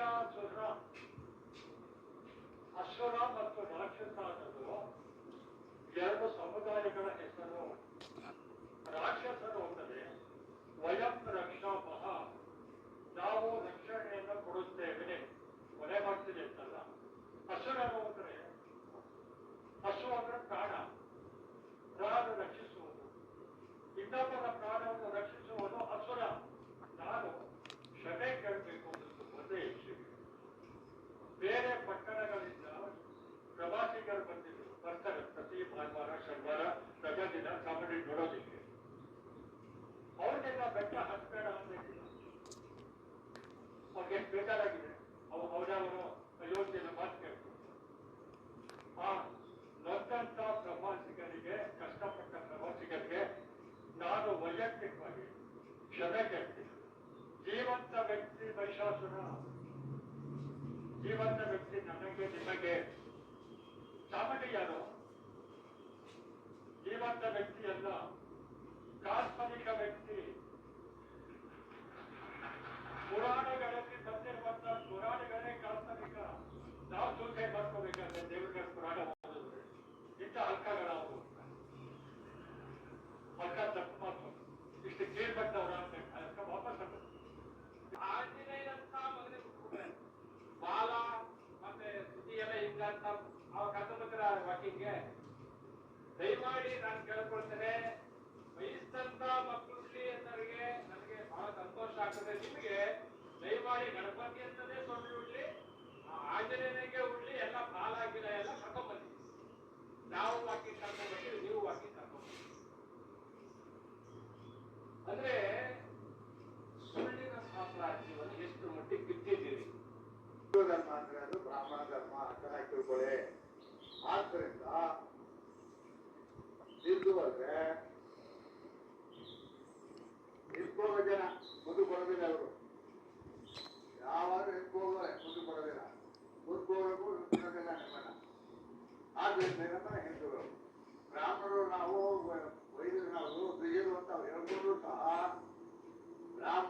ಮಹಿಷಾಸುರ ಅಸುರ ಮತ್ತು ರಾಕ್ಷಸ ಅನ್ನೋದು ಎರಡು ಸಮುದಾಯಗಳ ಹೆಸರು ರಾಕ್ಷಸರು ಅಂದರೆ ಚಾಮುಂಡಿ ನೋಡೋದಿಕ್ಕೆ. ಅವ್ರಿಗೆಲ್ಲ ಬೆಟ್ಟ ಹತ್ಬೇಡ ಹೇಳಿದ್ರು ಅವ್ರಿಗೆ ಎಷ್ಟು ಬೇಜಾರಾಗಿದೆ. ಅವ್ರು ಅವರವರು ಅಯೋಧ್ಯೆಯ ಮಾತು ಕೇಳ್ತಾರೆ. ಆ ನೊಂದಂತ ಪ್ರವಾಸಿಗರಿಗೆ, ಕಷ್ಟಪಟ್ಟ ಪ್ರವಾಸಿಗರಿಗೆ ನಾನು ವೈಯಕ್ತಿಕವಾಗಿ ಕ್ಷಮೆ ಕೇಳ್ತೀನಿ. ಜೀವಂತ ವ್ಯಕ್ತಿ ಮಹಿಷಾಸುರ. ಜೀವಂತ ವ್ಯಕ್ತಿ ನನಗೆ, ನಿಮಗೆ. ಚಾಮುಂಡಿ ಯಾರು ಜೀವಂತ ವ್ಯಕ್ತಿ ಅಲ್ಲ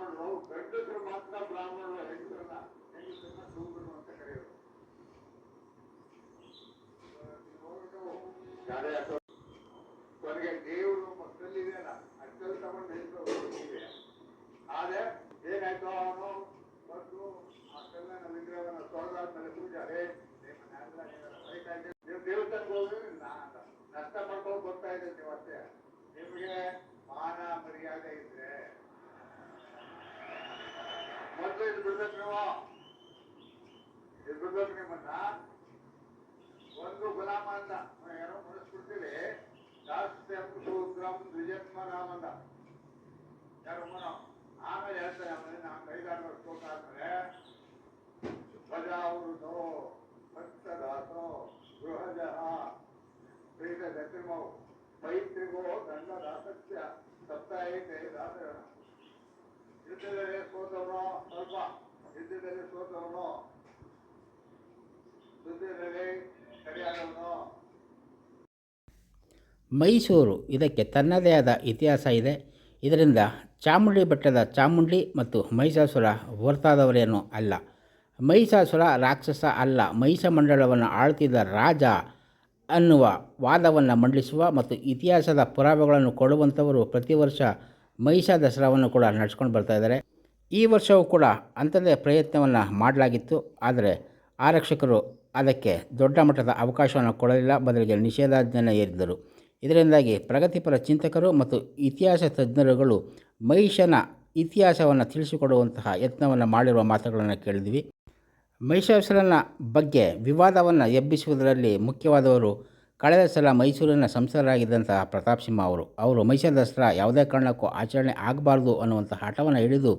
ಬ್ರಾಹ್ಮಣರು ಗಂಡಸರು ಮಾತ್ರ ಬ್ರಾಹ್ಮಣರು ಹೆಂಗಸರನ್ನ ಹೆಂಗಸರನ್ನ ಶೂದ್ರರು ಅಂತ ಕರೆಯೋರು. ಗಾದೆ ಬಿಡ್ಬೇಕು ನಿಮ್ಮನ್ನ ಒಂದು ಗುಲಾಮ ಅಂದ. ಏನೋ ಮನಸ್ಬಿಡ್ತೀವಿ ದಾಸ್ಯಂ ದ್ವಿಜನ್ಮ ರಾಮಂದ ಯಾರು ಮನೋ? ಆಮೇಲೆ ಹೇಳ್ತಾರೆ ಆಮೇಲೆ ನಾವು ಕೈಗಾರ ಕೊಟ್ಟಾದ್ಮೇಲೆ ಪ್ರಜಾವೃತೋ ಭಕ್ತದಾಸೋ ಗೃಹಜಃ ಪ್ರೀತ ದಕ್ಷಿಣವು ಮೈತ್ರಿಗೋ, ದಂಡದಾಸಸ್ಯ, ಸಪ್ತಾಹಿತೆ ದಾಸಗಣ ಯುದ್ಧದಲ್ಲಿ ಸೋತವನೋ? ಸ್ವಲ್ಪ. ಯುದ್ಧದಲ್ಲಿ ಸೋತವನು ಯುದ್ಧದಲ್ಲಿ ಸರಿಯಾದವನು ಮೈಸೂರು ಇದಕ್ಕೆ ತನ್ನದೇ ಆದ ಇತಿಹಾಸ ಇದೆ. ಇದರಿಂದ ಚಾಮುಂಡಿ ಬೆಟ್ಟದ ಚಾಮುಂಡಿ ಮತ್ತು ಮಹಿಷಾಸುರ ಹೊರತಾದವರೇನು ಅಲ್ಲ. ಮಹಿಷಾಸುರ ರಾಕ್ಷಸ ಅಲ್ಲ ಮಹಿಷ ಮಂಡಲವನ್ನು ಆಳ್ತಿದ್ದ ರಾಜ ಅನ್ನುವ ವಾದವನ್ನು ಮಂಡಿಸುವ ಮತ್ತು ಇತಿಹಾಸದ ಪುರಾವೆಗಳನ್ನು ಕೊಡುವಂಥವರು ಪ್ರತಿ ವರ್ಷ ಮಹಿಷಾ ದಸರಾವನ್ನು ಕೂಡ ನಡೆಸ್ಕೊಂಡು ಬರ್ತಾ ಇದ್ದಾರೆ. ಈ ವರ್ಷವೂ ಕೂಡ ಅಂಥದ್ದೇ ಪ್ರಯತ್ನವನ್ನು ಮಾಡಲಾಗಿತ್ತು. ಆದರೆ ಆರಕ್ಷಕರು ಅದಕ್ಕೆ ದೊಡ್ಡ ಮಟ್ಟದ ಅವಕಾಶವನ್ನು ಕೊಡಲಿಲ್ಲ. ಬದಲಿಗೆ ನಿಷೇಧಾಜ್ಞೆಯನ್ನು ಹೇರಿದ್ದರು ಇದರಿಂದಾಗಿ ಪ್ರಗತಿಪರ ಚಿಂತಕರು ಮತ್ತು ಇತಿಹಾಸ ತಜ್ಞರುಗಳು ಮಹಿಷನ ಇತಿಹಾಸವನ್ನು ತಿಳಿಸಿಕೊಡುವಂತಹ ಯತ್ನವನ್ನು ಮಾಡಿರುವ ಮಾತುಗಳನ್ನು ಕೇಳಿದ್ವಿ. ಮಹಿಷಾಸುರನ ಬಗ್ಗೆ ವಿವಾದವನ್ನು ಎಬ್ಬಿಸುವುದರಲ್ಲಿ ಮುಖ್ಯವಾದವರು ಕಳೆದ ಸಲ ಮೈಸೂರಿನ ಸಂಸದರಾಗಿದ್ದಂತಹ ಪ್ರತಾಪ್ ಸಿಂಹ ಅವರು. ಅವರು ಮೈಸೂರು ದಸರಾ ಯಾವುದೇ ಕಾರಣಕ್ಕೂ ಆಚರಣೆ ಆಗಬಾರ್ದು ಅನ್ನುವಂಥ ಹಠವನ್ನು ಹಿಡಿದು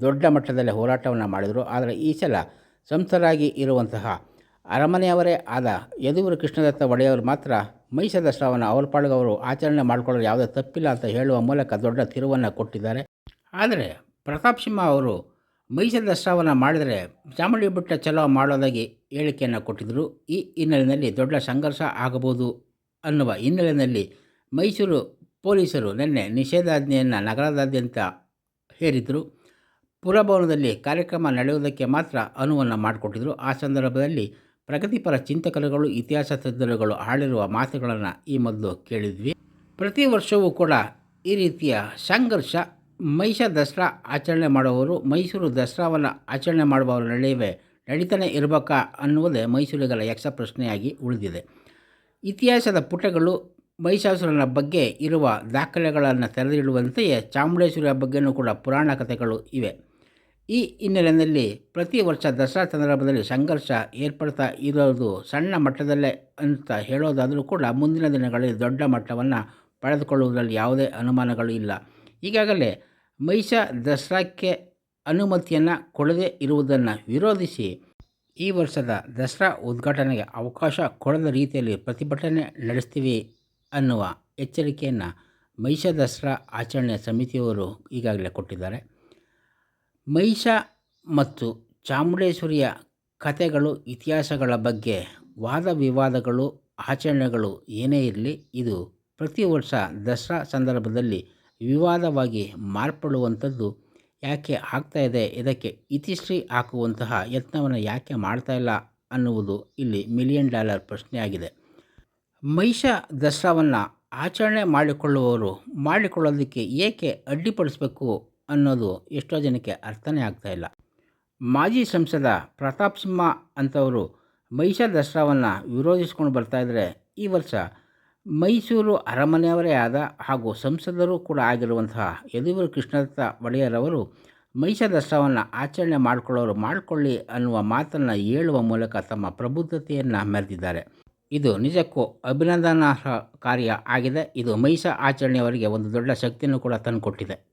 ದೊಡ್ಡ ಮಟ್ಟದಲ್ಲಿ ಹೋರಾಟವನ್ನು ಮಾಡಿದರು. ಆದರೆ ಈ ಸಲ ಸಂಸದರಾಗಿ ಇರುವಂತಹ ಅರಮನೆಯವರೇ ಆದ ಯದುವರು ಕೃಷ್ಣದತ್ತ ಒಡೆಯವರು ಮಾತ್ರ ಮಹಿಷಾ ದಸರಾವನ್ನು ಅವರು ಆಚರಣೆ ಮಾಡಿಕೊಳ್ಳಲು ಯಾವುದೇ ತಪ್ಪಿಲ್ಲ ಅಂತ ಹೇಳುವ ಮೂಲಕ ದೊಡ್ಡ ತಿರುವನ್ನು ಕೊಟ್ಟಿದ್ದಾರೆ. ಆದರೆ ಪ್ರತಾಪ್ ಸಿಂಹ ಅವರು ಮೈಸೂರು ದಸರಾವನ್ನು ಮಾಡಿದರೆ ಚಾಮುಂಡಿ ಬೆಟ್ಟ ಚಲೋ ಮಾಡೋದಾಗಿ ಹೇಳಿಕೆಯನ್ನು ಕೊಟ್ಟಿದ್ದರು ಈ ಹಿನ್ನೆಲೆಯಲ್ಲಿ ದೊಡ್ಡ ಸಂಘರ್ಷ ಆಗಬಹುದು ಅನ್ನುವ ಹಿನ್ನೆಲೆಯಲ್ಲಿ ಮೈಸೂರು ಪೊಲೀಸರು ನಿನ್ನೆ ನಿಷೇಧಾಜ್ಞೆಯನ್ನು ನಗರದಾದ್ಯಂತ ಹೇರಿದ್ದರು ಪುರಭವನದಲ್ಲಿ ಕಾರ್ಯಕ್ರಮ ನಡೆಯುವುದಕ್ಕೆ ಮಾತ್ರ ಅನುವನ್ನು ಮಾಡಿಕೊಟ್ಟಿದ್ದರು ಆ ಸಂದರ್ಭದಲ್ಲಿ ಪ್ರಗತಿಪರ ಚಿಂತಕರುಗಳು, ಇತಿಹಾಸ ತಜ್ಞರುಗಳು ಆಳಿರುವ ಮಾತುಗಳನ್ನು ಈ ಮೊದಲು ಕೇಳಿದ್ವಿ. ಪ್ರತಿ ವರ್ಷವೂ ಕೂಡ ಈ ರೀತಿಯ ಸಂಘರ್ಷ ಮೈಷ ದಸರಾ ಆಚರಣೆ ಮಾಡುವವರು, ಮೈಸೂರು ದಸರಾವನ್ನು ಆಚರಣೆ ಮಾಡುವವರ ನಡುವೆ ನಡೀತಾನೆ ಇರಬೇಕಾ ಅನ್ನುವುದೇ ಮೈಸೂರಿಗರ ಯಕ್ಷ ಪ್ರಶ್ನೆಯಾಗಿ ಉಳಿದಿದೆ. ಇತಿಹಾಸದ ಪುಟಗಳು ಮಹಿಷಾಸುರನ ಬಗ್ಗೆ ಇರುವ ದಾಖಲೆಗಳನ್ನು ತೆರೆದಿಡುವಂತೆಯೇ ಚಾಮುಂಡೇಶ್ವರಿಯ ಬಗ್ಗೆಯೂ ಕೂಡ ಪುರಾಣ ಕಥೆಗಳು ಇವೆ. ಈ ಹಿನ್ನೆಲೆಯಲ್ಲಿ ಪ್ರತಿ ವರ್ಷ ದಸರಾ ಸಂದರ್ಭದಲ್ಲಿ ಸಂಘರ್ಷ ಏರ್ಪಡ್ತಾ ಇರೋದು ಸಣ್ಣ ಮಟ್ಟದಲ್ಲೇ ಅಂತ ಹೇಳೋದಾದರೂ ಕೂಡ ಮುಂದಿನ ದಿನಗಳಲ್ಲಿ ದೊಡ್ಡ ಮಟ್ಟವನ್ನು ಪಡೆದುಕೊಳ್ಳುವುದರಲ್ಲಿ ಯಾವುದೇ ಅನುಮಾನಗಳು ಇಲ್ಲ. ಈಗಾಗಲೇ ಮಹಿಷ ದಸರಾಕ್ಕೆ ಅನುಮತಿಯನ್ನು ಕೊಡದೇ ಇರುವುದನ್ನು ವಿರೋಧಿಸಿ ಈ ವರ್ಷದ ದಸರಾ ಉದ್ಘಾಟನೆಗೆ ಅವಕಾಶ ಕೊಡದ ರೀತಿಯಲ್ಲಿ ಪ್ರತಿಭಟನೆ ನಡೆಸ್ತೀವಿ ಅನ್ನುವ ಎಚ್ಚರಿಕೆಯನ್ನು ಮಹಿಷ ದಸರಾ ಆಚರಣೆ ಸಮಿತಿಯವರು ಈಗಾಗಲೇ ಕೊಟ್ಟಿದ್ದಾರೆ. ಮಹಿಷ ಮತ್ತು ಚಾಮುಂಡೇಶ್ವರಿಯ ಕಥೆಗಳು, ಇತಿಹಾಸಗಳ ಬಗ್ಗೆ ವಾದ ವಿವಾದಗಳು, ಆಚರಣೆಗಳು ಏನೇ ಇರಲಿ, ಇದು ಪ್ರತಿ ವರ್ಷ ದಸರಾ ಸಂದರ್ಭದಲ್ಲಿ ವಿವಾದವಾಗಿ ಮಾರ್ಪಡುವಂಥದ್ದು ಯಾಕೆ ಆಗ್ತಾ ಇದೆ, ಇದಕ್ಕೆ ಇತಿಶ್ರೀ ಹಾಕುವಂತಹ ಯತ್ನವನ್ನು ಯಾಕೆ ಮಾಡ್ತಾ ಇಲ್ಲ ಅನ್ನುವುದು ಇಲ್ಲಿ ಮಿಲಿಯನ್ ಡಾಲರ್ ಪ್ರಶ್ನೆಯಾಗಿದೆ. ಮಹಿಷ ದಸರಾವನ್ನು ಆಚರಣೆ ಮಾಡಿಕೊಳ್ಳುವವರು, ಮಾಡಿಕೊಳ್ಳೋದಕ್ಕೆ ಏಕೆ ಅಡ್ಡಿಪಡಿಸಬೇಕು ಅನ್ನೋದು ಎಷ್ಟೋ ಜನಕ್ಕೆ ಅರ್ಥನೇ ಆಗ್ತಾ ಇಲ್ಲ. ಮಾಜಿ ಸಂಸದ ಪ್ರತಾಪ್ ಸಿಂಹ ಅಂಥವರು ಮೈಸೂರು ದಸರಾವನ್ನು ವಿರೋಧಿಸ್ಕೊಂಡು ಬರ್ತಾಯಿದ್ರೆ ಈ ವರ್ಷ ಮೈಸೂರು ಅರಮನೆಯವರೇ ಆದ ಹಾಗೂ ಸಂಸದರು ಕೂಡ ಆಗಿರುವಂತಹ ಯದುವೀರ್ ಕೃಷ್ಣದತ್ತ ಒಡೆಯರವರು ಮೈಸೂರು ದಸರಾವನ್ನು ಆಚರಣೆ ಮಾಡಿಕೊಳ್ಳೋರು ಮಾಡಿಕೊಳ್ಳಿ ಅನ್ನುವ ಮಾತನ್ನು ಹೇಳುವ ಮೂಲಕ ತಮ್ಮ ಪ್ರಬುದ್ಧತೆಯನ್ನು ಮೆರೆದಿದ್ದಾರೆ. ಇದು ನಿಜಕ್ಕೂ ಅಭಿನಂದನಾರ್ಹ ಕಾರ್ಯ ಆಗಿದೆ. ಇದು ಮೈಸ ಆಚರಣೆಯವರಿಗೆ ಒಂದು ದೊಡ್ಡ ಶಕ್ತಿಯನ್ನು ಕೂಡ ತಂದುಕೊಟ್ಟಿದೆ.